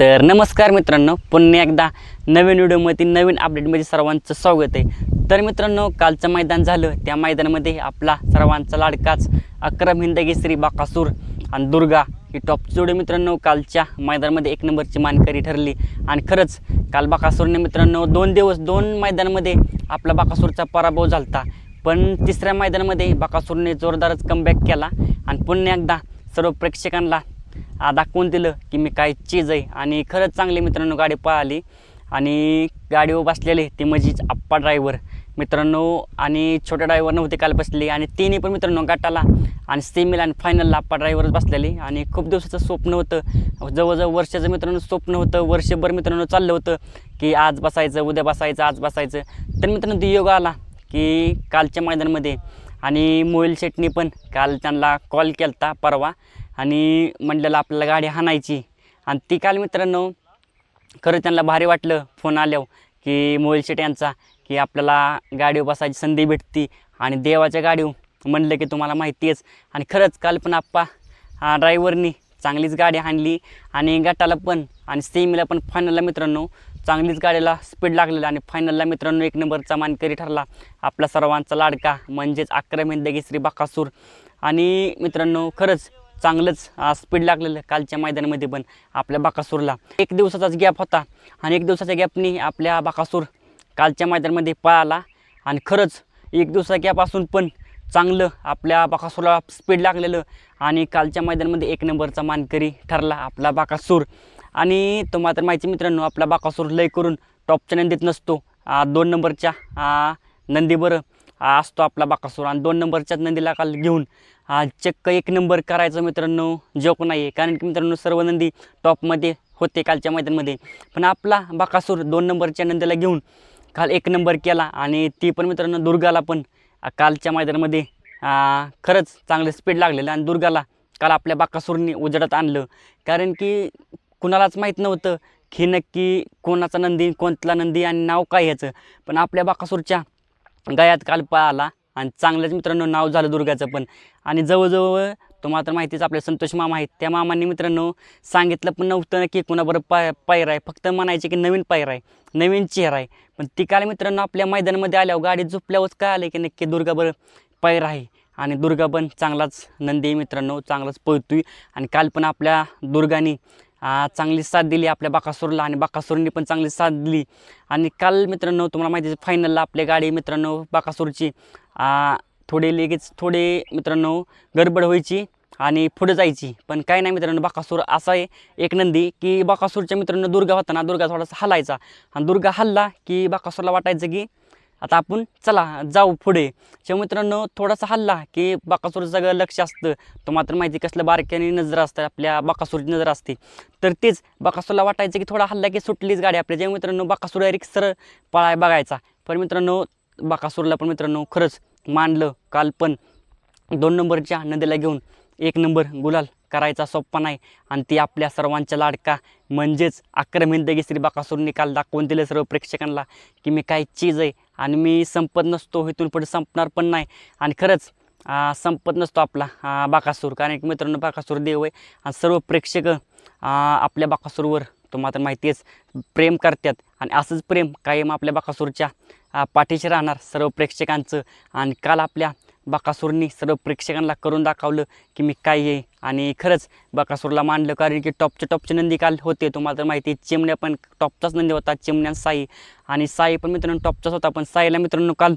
तर नमस्कार मित्रांनो पुन्हा एकदा नवीन व्हिडिओमध्ये नवीन अपडेटमध्ये सर्वांचं स्वागत आहे. तर मित्रांनो कालचं मैदान झालं. त्या मैदानामध्ये आपला सर्वांचा लाडकाच अक्रम हिंदकेसरी बाकासूर आणि दुर्गा ही टॉप जोडी मित्रांनो कालच्या मैदानामध्ये एक नंबरची मानकरी ठरली. आणि खरंच काल बाकासूरने मित्रांनो दोन दिवस दोन मैदानामध्ये आपला बाकासूरचा पराभव झाला पण तिसऱ्या मैदानामध्ये बाकासूरने जोरदारच कमबॅक केला. आणि पुन्हा एकदा सर्व प्रेक्षकांना दाखवून दिलं की मी काय चीज आहे. आणि खरंच चांगली मित्रांनो गाडी पळाली. आणि गाडीवर बसलेले ते म्हणजेच आप्पा ड्रायव्हर मित्रांनो आणि छोट्या ड्रायव्हर नव्हते काल बसले आणि तिन्ही पण मित्रांनो गटाला आणि सेमीला आणि फायनलला आप्पा ड्रायव्हरच बसलेले. आणि खूप दिवसाचं स्वप्न होतं. जवळजवळ वर्षाचं मित्रांनो स्वप्न होतं. वर्षभर मित्रांनो चाललं होतं की आज बसायचं उद्या बसायचं आज बसायचं. तर मित्रांनो तो योग आला की कालच्या मैदानामध्ये. आणि मोहिल शेटनी पण काल त्यांना कॉल केला होता परवा. आणि म्हटलेलं आपल्याला गाडी हाणायची. आणि ती काल मित्रांनो खरं त्यांना भारी वाटलं फोन आल्यावर की मोहिल शेट यांचा की आपल्याला गाडीवर बसायची संधी भेटती. आणि देवाच्या गाडीवर म्हणलं की तुम्हाला माहिती आहेच आणि खरंच काल पण आप्पा ड्रायव्हरनी चांगलीच गाडी आणली आणि गटाला पण आणि सेमीला पण फायनलला मित्रांनो चांगलीच गाडीला स्पीड लागलेलं. आणि फायनलला मित्रांनो एक नंबरचा मानकरी ठरला. आपला सर्वांचा लाडका म्हणजेच अकरा हिंदगी श्री बाकासूर. आणि मित्रांनो खरंच चांगलंच स्पीड लागलेलं कालच्या मैदानामध्ये पण आपल्या बाकासूरला. एक दिवसाचाच गॅप होता आणि एक दिवसाच्या गॅपनी आपल्या बाकासूर कालच्या मैदानामध्ये पळाला आणि खरंच एक दिवसाचा गॅप असून पण चांगलं आपल्या बाकासूरला स्पीड लागलेलं आणि कालच्या मैदानामध्ये एक नंबरचा मानकरी ठरला आपला बाकासूर. आणि तुम्हाला तर माहिती मित्रांनो आपला बाकासूर लय करून टॉपच्या नंदीत नसतो. दोन नंबरच्या आ, नंदीबरं असतो आपला बाकासूर. आणि दोन नंबरच्याच नंदीला काल घेऊन. हा चक्क एक नंबर करायचं मित्रांनो. जोक नाही आहे कारण की मित्रांनो सर्व नंदी टॉपमध्ये होते कालच्या मैदानमध्ये. पण आपला बाकासूर दोन नंबरच्या नंदीला घेऊन काल एक नंबर केला. आणि ती पण मित्रांनो दुर्गाला पण कालच्या मैदानामध्ये खरंच चांगलं स्पीड लागलेलं. आणि दुर्गाला काल आपल्या बाकासूरनी उजडत आणलं. कारण की कुणालाच माहीत नव्हतं की नक्की कोणाचा नंदी कोणतला नंदी आणि नाव काय ह्याचं. पण आपल्या बाकासूरच्या गयात काल पळाला आणि चांगलंच मित्रांनो नाव झालं दुर्गाचं पण. आणि जवळजवळ तुम्हाला तर माहितीच आपले संतोष मामा आहेत. त्या मामांनी मित्रांनो सांगितलं पण नव्हतं की कुणाबरोबर पाय पायर आहे. फक्त म्हणायचे की नवीन पायर आहे. नवीन चेहरा आहे. पण ती काल मित्रांनो आपल्या मैदानामध्ये आल्यावर गाडी झोपल्यावरच काय आलं की नक्की दुर्गाबरोबर पायर आहे. आणि दुर्गा पण चांगलाच नंदी मित्रांनो चांगलाच पळतोय. आणि काल पण आपल्या दुर्गानी चांगली साथ दिली आपल्या बाकासूरला आणि बाकासूरनी पण चांगली साथ दिली. आणि काल मित्रांनो तुम्हाला माहिती आहे फायनलला आपल्या गाडी मित्रांनो बाकासूरची. थोडे लगेच थोडे मित्रांनो गडबड व्हायची आणि पुढे जायची. पण काय नाही मित्रांनो बाकासूर असा आहे एक नंदी की बाकासूरच्या मित्रांनो दुर्गा होता ना दुर्गा थोडासा हलायचा. आणि दुर्गा हल्ला की बाकासूरला वाटायचं की आता आपण चला जाऊ पुढे. जेव्हा मित्रांनो थोडासा हल्ला की बाकासूरचं सगळं लक्ष असतं. तो मात्र माहिती कसलं बारक्याने नजर असतं आपल्या बाकासूरची नजर असते. तर तेच बाकासूरला वाटायचं की थोडा हल्ला की सुटलीच गाडी आपल्या जेव्हा मित्रांनो बाकासूर डायरेक्ट सरळ पळाय बघायचा. पण मित्रांनो बाकासूरला पण मित्रांनो खरंच मानलं काल पण. दोन नंबरच्या नदीला घेऊन एक नंबर गुलाल. करायचा सोपा नाही. आणि ती आपल्या सर्वांच्या लाडका. म्हणजेच अक्रम हिंदगी श्री बाकासूर निकाल दाखवून दिले सर्व प्रेक्षकांना की मी काय चीज आहे. आणि मी संपत नसतो इथून पुढे संपणार पण नाही. आणि खरंच संपत नसतो आपला बाकासूर. कारण की मित्रांनो बाकासूर देव आहे. आणि सर्व प्रेक्षक आपल्या बाकासूरवर तुम्हाला तर माहिती आहेच प्रेम करतात. आणि असंच प्रेम कायम आपल्या बाकासूरच्या पाठीशी राहणार सर्व प्रेक्षकांचं. आणि काल आपल्या बाकासूरनी सर्व प्रेक्षकांना करून दाखवलं की मी काय आहे. आणि खरंच बाकासूरला मांडलं कारण की टॉपचे टॉपचे नंदी काल होते तुम्हाला तर माहिती आहे चिमण्या पण टॉपचाच नंदी होता चिमण्या साई. आणि साई पण मित्रांनो टॉपचाच होता पण साईला मित्रांनो काल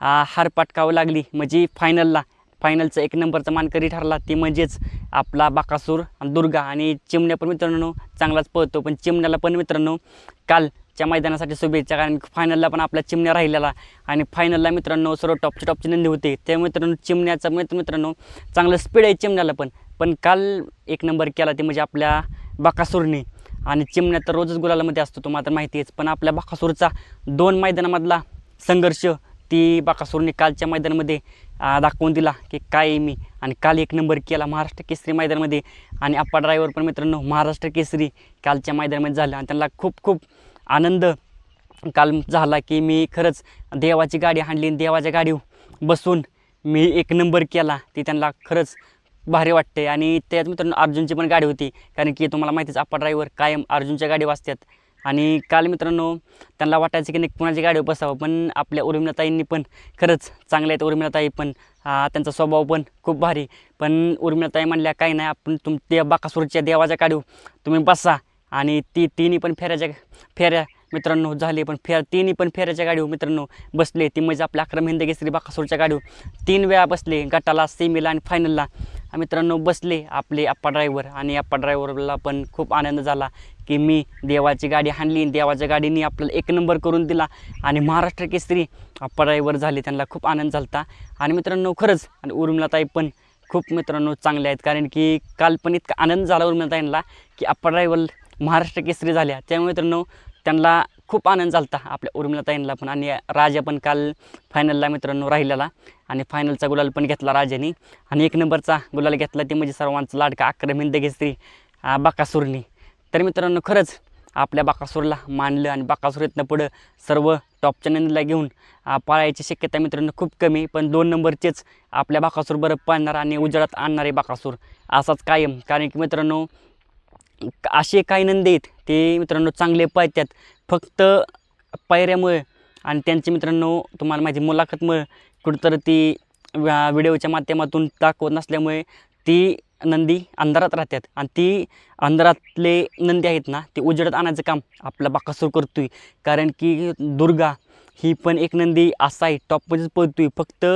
हार पाटकावं लागली. म्हणजे फायनलला फायनलचा एक नंबरचा मानकरी ठरला. ती म्हणजेच आपला बाकासूर आणि दुर्गा. आणि चिमण्या पण मित्रांनो चांगलाच पळतो. पण चिमण्याला पण मित्रांनो काल च्या मैदानासाठी शुभेच्छा. कारण फायनलला पण आपल्या चिमण्या राहिलेला. आणि फायनलला मित्रांनो सर्व टॉपचे टॉपचे नंदी होते. त्या मित्रांनो चिमण्याचा मित्र मित्रांनो चांगलं स्पीड आहे चिमण्याला पण. पण काल एक नंबर केला ते म्हणजे आपल्या बाकासूरने. आणि चिमण्या तर रोजच गुलालामध्ये असतो तो मात्र माहिती आहेच. पण आपल्या बाकासूरचा दोन मैदानामधला संघर्ष ती बाकासूरने कालच्या मैदानामध्ये दाखवून दिला की काय आहे मी. आणि काल एक नंबर केला महाराष्ट्र केसरी मैदानामध्ये. आणि अप्पा ड्रायव्हर पण मित्रांनो महाराष्ट्र केसरी कालच्या मैदानामध्ये झालं. आणि त्यांना खूप खूप आनंद काल झाला की मी खरंच देवाची गाडी हाणली आणि देवाच्या गाडीवर बसून मी एक नंबर केला. ती त्यांना खरंच भारी वाटते. आणि त्यात मित्रांनो अर्जुनची पण गाडी होती. कारण की तुम्हाला माहितीच आपा ड्रायव्हर कायम अर्जुनच्या गाडी वाचतात आणि काल मित्रांनो त्यांना वाटायचं की नाही कुणाची गाडीवर बसावं. पण आपल्या उर्मिलाताईंनी पण खरंच चांगल्या आहेत. उर्मिलाताई पण त्यांचा स्वभाव पण खूप भारी. पण उर्मिलाताई म्हणल्या काही नाही आपण तुम त्या बाकासूरच्या देवाच्या गाडीवर तुम्ही बसा. आणि ती तिन्ही पण फेऱ्याच्या फेऱ्या मित्रांनो झाले पण फेर तिन्ही पण फेऱ्याच्या गाडीवर मित्रांनो बसले. ती म्हणजे आपल्या अकरा हिंद केसरी बाकासूरच्या गाडीवर. तीन वेळा बसले गटाला सेमीला आणि फायनलला मित्रांनो बसले आपले आप्पा ड्रायव्हर आणि आप्पा ड्रायव्हरला पण खूप आनंद झाला की मी देवाची गाडी हाणली देवाच्या गाडीने आपल्याला एक नंबर करून दिला आणि महाराष्ट्र केसरी आप्पा ड्रायव्हर झाले त्यांना खूप आनंद झाला आणि मित्रांनो खरंच आणि उर्मिलाताई पण खूप मित्रांनो चांगले आहेत कारण की काल पण इतका आनंद झाला उर्मिलाताईंना की आप्पा ड्रायव्हर महाराष्ट्र केसरी झाल्या. त्यामुळे मित्रांनो त्यांना खूप आनंद झाला आपल्या उर्मिलाताईंना पण आणि राजा पण काल फायनलला मित्रांनो राहिलेला आणि फायनलचा गुलाल पण घेतला राजाने. आणि एक नंबरचा गुलाल घेतला ते म्हणजे सर्वांचा लाडका अक्रम हिंद केसरी बाकासूरनी. तर मित्रांनो खरंच आपल्या बाकासूरला मानलं आणि बाकासूर इथनं पुढं सर्व टॉपच्या नंदीला घेऊन पाळायची पळायची शक्यता मित्रांनो खूप कमी पण दोन नंबरचेच आपल्या बाकासूर बरं पाळणार आणि उजेडात आणणारे बाकासूर असाच कायम. कारण की मित्रांनो असे काही नंदी आहेत ते मित्रांनो चांगले पाहतात फक्त पायऱ्यामुळे आणि त्यांचे मित्रांनो तुम्हाला माझी मुलाखतमुळे कुठंतरी ती व्हिडिओच्या माध्यमातून दाखवत नसल्यामुळे ती नंदी अंधारात राहतात. आणि ती अंधारातले नंदी आहेत ना ते उजेडात आणायचं काम आपला बाकासूर आहे कारण की दुर्गा ही पण एक नंदी असा आहे टॉपमध्येच पळतो आहे फक्त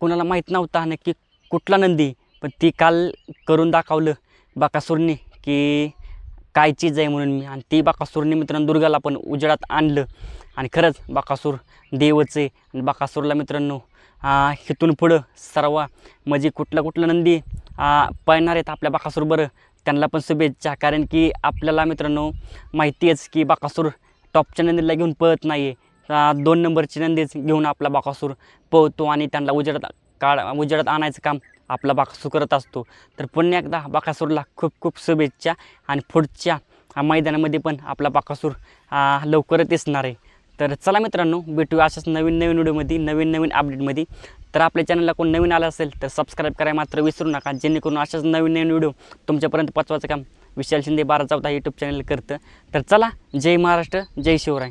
कोणाला माहीत नव्हता नक्की कुठला नंदी पण ती काल करून दाखवलं बाकासूरने की काय चीज आहे म्हणून मी. आणि ती बाकासूरने मित्रांनो दुर्गाला पण उजेडात आणलं. आणि खरंच बाकासूर देवच आहे. आणि बाकासूरला मित्रांनो हिथून पुढं सर्व म्हणजे कुठलं कुठलं नंदी आ, पळणार आहेत आपल्या बाकासूर बरं. त्यांना पण शुभेच्छा. कारण की आपल्याला मित्रांनो माहिती आहेच की बाकासूर टॉपच्या नंदीला घेऊन पळत नाही आहे दोन नंबरची नंदीच घेऊन आपला बाकासूर पळतो आणि त्यांना उजेडात काढ उजेडात आणायचं काम आपला बाकासूर करत असतो. तर पुन्हा एकदा बाकासूरला खूप खूप शुभेच्छा आणि पुढच्या मैदानामध्ये पण आपला बाकासूर लवकरच दिसणार आहे. तर चला मित्रांनो भेटूया अशाच नवीन नवीन व्हिडिओमध्ये नवीन नवीन अपडेटमध्ये. तर आपल्या चॅनलला कोण नवीन आलं असेल तर सबस्क्राईब करायला मात्र विसरू नका. जेणेकरून अशाच नवीन नवीन व्हिडिओ तुमच्यापर्यंत पोचवायचं काम विशाल शिंदे बारा चौदा यूट्यूब चॅनल करतं. तर चला जय महाराष्ट्र जय शिवराय.